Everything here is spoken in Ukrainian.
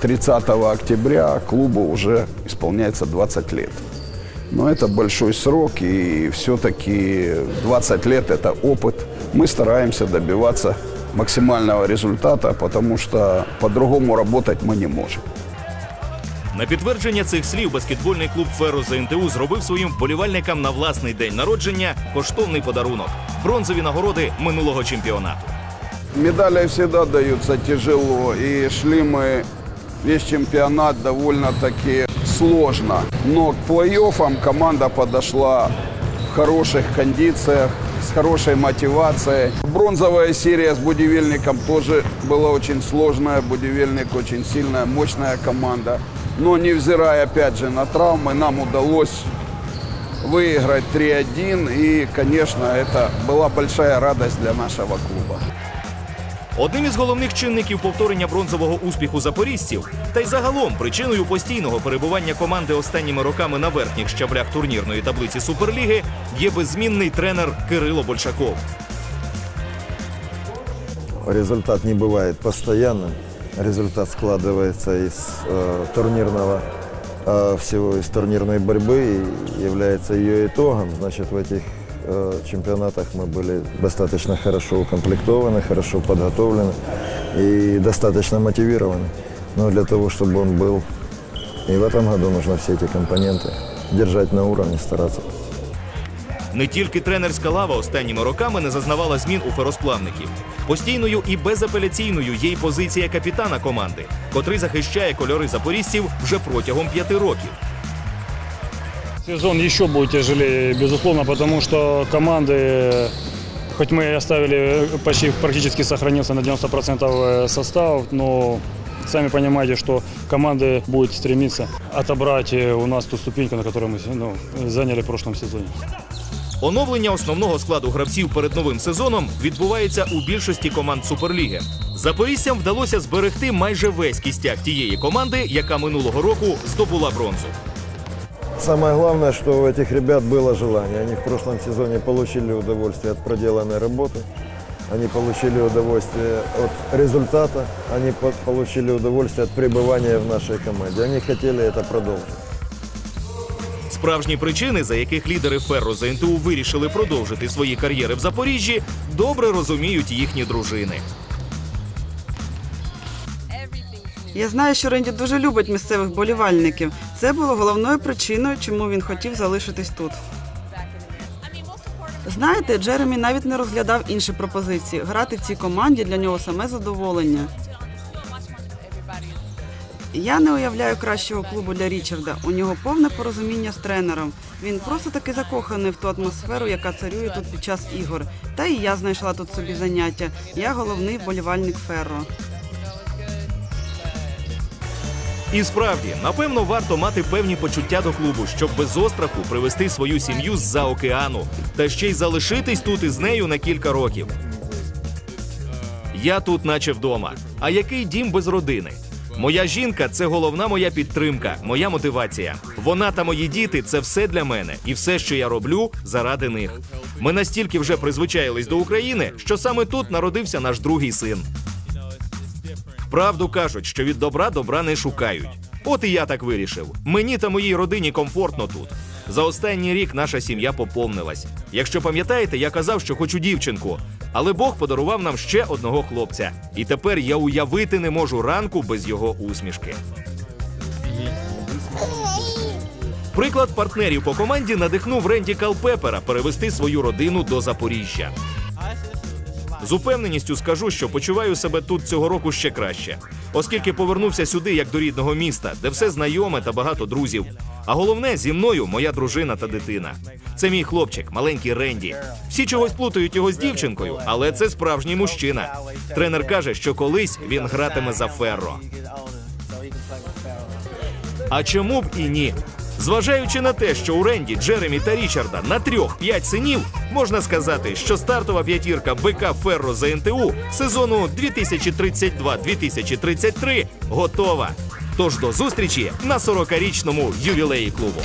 30 октября клубу уже исполняется 20 лет. Но это большой срок, и все-таки 20 лет – это опыт. Мы стараемся добиваться максимального результата, потому что по-другому работать мы не можем. На підтвердження цих слів баскетбольний клуб Ферро ЗНТУ зробив своїм вболівальникам на власний день народження коштовний подарунок бронзові нагороди минулого чемпіонату. Медали всегда даются тяжело, и шли мы весь чемпионат довольно-таки сложно. Но к плей-оффам команда подошла в хороших кондициях, с хорошей мотивацией. Бронзовая серия с Будивельником тоже была очень сложная. Будивельник очень сильная, мощная команда. Но невзирая опять же на травмы, нам удалось выиграть 3-1. И, конечно, это была большая радость для нашего клуба. Одним із головних чинників повторення бронзового успіху запорізців, та й загалом причиною постійного перебування команди останніми роками на верхніх щаблях турнірної таблиці Суперліги є беззмінний тренер Кирило Большаков. Результат не бывает постоянным. Результат складывается из э, турнирного э, всего из турнирной борьбы и является ее итогом. Значит, в этих э, чемпионатах мы были достаточно хорошо укомплектованы, хорошо подготовлены и достаточно мотивированы. Но для того, чтобы он был и в этом году, нужно все эти компоненты держать на уровне, стараться. Не тільки тренерська лава останніми роками не зазнавала змін у феросплавників. Постійною і безапеляційною є й позиція капітана команди, котрий захищає кольори запорізців вже протягом п'яти років. Сезон еще будет тяжелее, безусловно, потому что команды, хоть мы и оставили почти практически сохранился на 90% состав, но сами понимаете, что команды будут стремиться отобрать э, у нас ту ступеньку, на которой мы ну, заняли в прошлом сезоне. Оновлення основного складу гравців перед новим сезоном відбувається у більшості команд Суперліги. Запорізцям вдалося зберегти майже весь кістяк тієї команди, яка минулого року здобула бронзу. Самое главное, что у этих ребят было желание. Они в прошлом сезоне получили удовольствие от проделанной работы. Они получили удовольствие от результата. Они по- получили удовольствие от пребывания в нашей команде. Они хотели это продолжить. Справжні причини, за яких лідери Ферро ЗНТУ вирішили продовжити свої кар'єри в Запоріжжі, добре розуміють їхні дружини. Я знаю, що Ренді дуже любить місцевих болівальників. це було головною причиною, чому він хотів залишитись тут. Знаєте, Джеремі навіть не розглядав інші пропозиції. Грати в цій команді для нього саме задоволення. Я не уявляю кращого клубу для Річарда. У нього повне порозуміння з тренером. Він просто таки закоханий в ту атмосферу, яка царює тут під час ігор. Та і я знайшла тут собі заняття. Я головний вболівальник Ферро. І справді, напевно, варто мати певні почуття до клубу, щоб без остраху привести свою сім'ю з-за океану та ще й залишитись тут із нею на кілька років. Я тут, наче вдома. А який дім без родини? Моя жінка це головна моя підтримка, моя мотивація. Вона та мої діти це все для мене, і все, що я роблю, заради них. Ми настільки вже призвичаїлись до України, що саме тут народився наш другий син. Правду кажуть, що від добра добра не шукають. От і я так вирішив. Мені та моїй родині комфортно тут. За останній рік наша сім'я поповнилась. Якщо пам'ятаєте, я казав, що хочу дівчинку, але Бог подарував нам ще одного хлопця. І тепер я уявити не можу ранку без його усмішки. Приклад партнерів по команді надихнув Ренді Калпепера перевести свою родину до Запоріжжя. З упевненістю скажу, що почуваю себе тут цього року ще краще, оскільки повернувся сюди як до рідного міста, де все знайоме та багато друзів. А головне зі мною моя дружина та дитина. Це мій хлопчик, маленький Ренді. Всі чогось плутають його з дівчинкою, але це справжній мужчина. Тренер каже, що колись він гратиме за Ферро. А чому б і ні? Зважаючи на те, що у Ренді, Джеремі та Річарда на трьох-п'ять синів, можна сказати, що стартова п'ятірка БК Ферро за НТУ сезону 2032-2033 готова. Тож до зустрічі на 40-річному ювілеї клубу.